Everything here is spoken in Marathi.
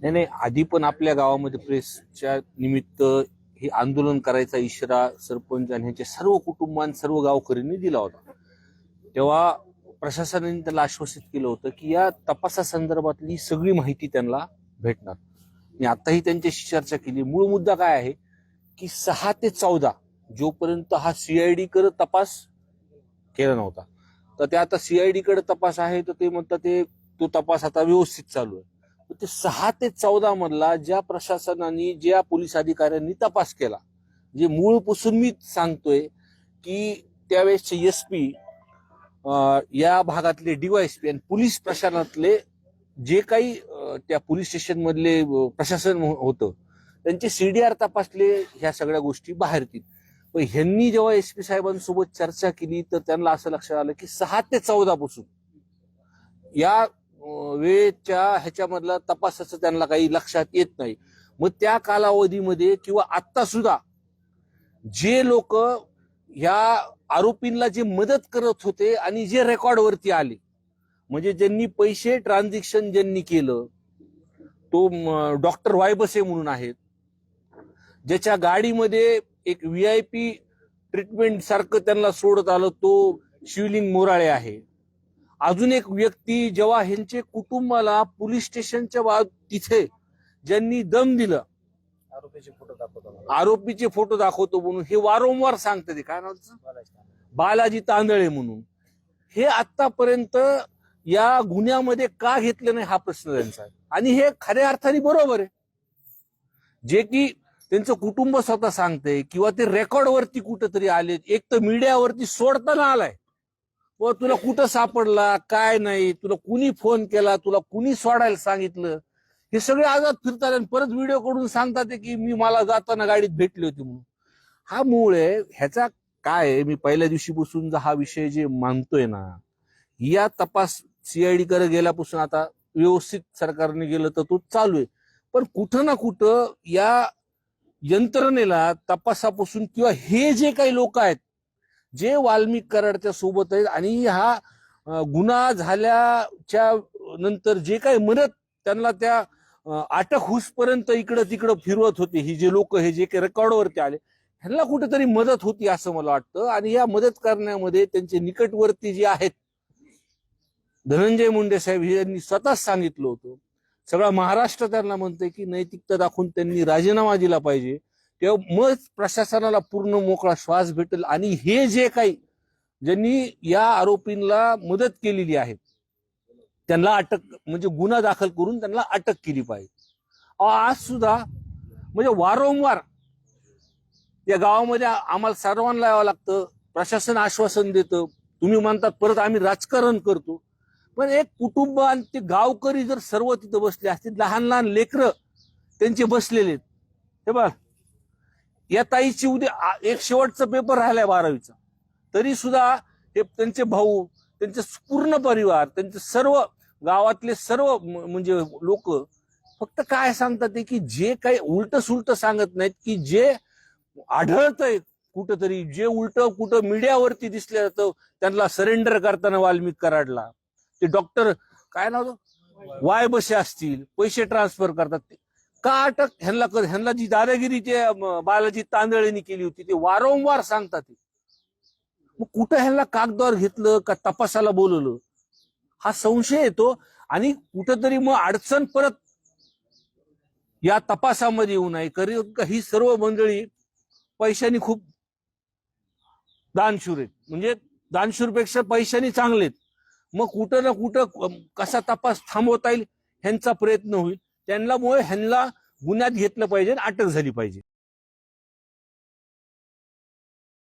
नाही नाही आधी पण आपल्या गावामध्ये प्रेसच्या निमित्त हे आंदोलन करायचा इशारा सरपंच आणि ह्यांच्या सर्व कुटुंबां सर्व गावकऱ्यांनी दिला होता. तेव्हा प्रशासनाने त्याला आश्वासित केलं होतं की या तपासासंदर्भातली सगळी माहिती त्यांना भेटणार. आणि आताही त्यांच्याशी चर्चा केली. मूळ मुद्दा काय आहे की सहा ते चौदा जोपर्यंत हा सीआयडी कडे तपास केला नव्हता. तर ते आता सीआयडी कडे तपास आहे तर ते म्हणतात ते तो तपास आता व्यवस्थित चालू आहे. ते सहा ते चौदा मधला ज्या प्रशासनाने ज्या पोलीस अधिकाऱ्यांनी तपास केला जे मूळपासून मी सांगतोय की त्यावेळेसचे एस पी या भागातले डीवायएसपी आणि पोलीस प्रशासनातले जे काही त्या पोलीस स्टेशन मधले प्रशासन हो, होतं त्यांचे सीडीआर तपासले ह्या सगळ्या गोष्टी बाहेर येतील पण ह्यांनी जेव्हा एस पी साहेबांसोबत चर्चा केली तर त्यांना असं लक्षात आलं की सहा ते चौदा पासून या वेळेच्या ह्याच्यामधला तपासाचं त्यांना काही लक्षात येत नाही. मग त्या कालावधीमध्ये किंवा आत्ता सुद्धा जे लोक ह्या आरोपींना जे मदत करत होते आणि जे रेकॉर्डवरती आले म्हणजे ज्यांनी पैसे ट्रान्झॅक्शन ज्यांनी केलं तो डॉक्टर वायबसे म्हणून आहेत ज्याच्या गाडीमध्ये एक व्ही आय पी ट्रीटमेंट सारखं त्यांना सोडत आलं तो शिवलिंग मोराळे आहे. अजून एक व्यक्ती जेव्हा ह्यांचे कुटुंबाला पोलीस स्टेशनच्या बा तिथे ज्यांनी दम दिलं आरोपीचे फोटो दाखवतो. आरोपीचे फोटो दाखवतो म्हणून हे वारंवार सांगतात ते काय नाव. बालाजी तांदळे म्हणून हे आतापर्यंत या गुन्ह्यामध्ये का घेतलं नाही हा प्रश्न त्यांचा आहे आणि हे खऱ्या अर्थाने बरोबर आहे जे की त्यांचं कुटुंब स्वतः सांगते किंवा ते रेकॉर्डवरती कुठंतरी आले एक तर मीडियावरती सोडताना आलाय व तुला कुठं सापडला काय नाही तुला कुणी फोन केला तुला कुणी सोडायला सांगितलं? हे सगळे आजाद फिरतात आणि परत व्हिडिओ कडून सांगतात की मी मला जाताना गाडीत भेटली होती म्हणून. हा मूळ आहे ह्याचा काय मी पहिल्या दिवशी बसून हा विषय जे मानतोय ना या तपास सीआयडी कडे गेल्यापासून आता व्यवस्थित सरकारने गेलं तर तो चालू आहे. पण कुठं ना कुठं या यंत्रणेला तपासापासून किंवा हे जे काही लोक आहेत जे वाल्मिक कराडच्या सोबत आहेत आणि हा गुन्हा झाल्याच्यानंतर जे काही म्हणत त्यांना त्या अटक होईपर्यंत इकडं तिकडं फिरवत होते. ही जे लोक हे जे काही रेकॉर्डवरती आले ह्यांना कुठेतरी मदत होती असं मला वाटतं. आणि या मदत करण्यामध्ये त्यांचे निकटवर्ती जे आहेत धनंजय मुंडे साहेब हे यांनी स्वतःच सांगितलं होतं. सगळा महाराष्ट्र त्यांना म्हणतंय की नैतिकता दाखवून त्यांनी राजीनामा दिला पाहिजे. तेव्हा मग प्रशासनाला पूर्ण मोकळा श्वास भेटेल. आणि हे जे काही ज्यांनी या आरोपींना मदत केलेली आहे त्यांना अटक म्हणजे गुन्हा दाखल करून त्यांना अटक केली पाहिजे. अहो, आज सुद्धा म्हणजे वारंवार या गावामध्ये आम्हाला सर्वांना यावं लागतं प्रशासन आश्वासन देतं. तुम्ही म्हणतात परत आम्ही राजकारण करतो. पण एक कुटुंब आणि ते गावकरी जर सर्व तिथं बसले असतील लहान लहान लेकरं त्यांचे बसलेले आहेत. हे बघ या ताईची उद्या एक शेवटचा पेपर राहिलाय बारावीचा. तरी सुद्धा हे त्यांचे भाऊ त्यांचे पूर्ण परिवार त्यांचे सर्व गावातले सर्व म्हणजे लोक फक्त काय सांगतात ते की जे काही उलट सुलट सांगत नाहीत की जे आढळतंय कुठंतरी जे उलट कुठं मीडियावरती दिसलं जातं त्यांना सरेंडर करताना वाल्मिक कराडला. ते डॉक्टर काय नाव वाय बसे असतील पैसे ट्रान्सफर करतात. ते का अटक ह्यांना कर ह्यांना जी दादागिरी ते बालाजी तांदळेनी केली होती ते वारंवार सांगतात ते मग कुठं ह्यांना कागदावर घेतलं का तपासाला बोलवलं? हा संशय येतो. आणि कुठंतरी मग अडचण परत या तपासामध्ये येऊ नये. का ही सर्व मंडळी पैशानी खूप दानशूर आहेत. म्हणजे दानशूरपेक्षा पैशानी चांगलेत मग कुठं ना कुठं कसा तपास थांबवता येईल ह्यांचा प्रयत्न होईल. त्यांना मुळे ह्यांना गुन्ह्यात घेतलं पाहिजे आणि अटक झाली पाहिजे.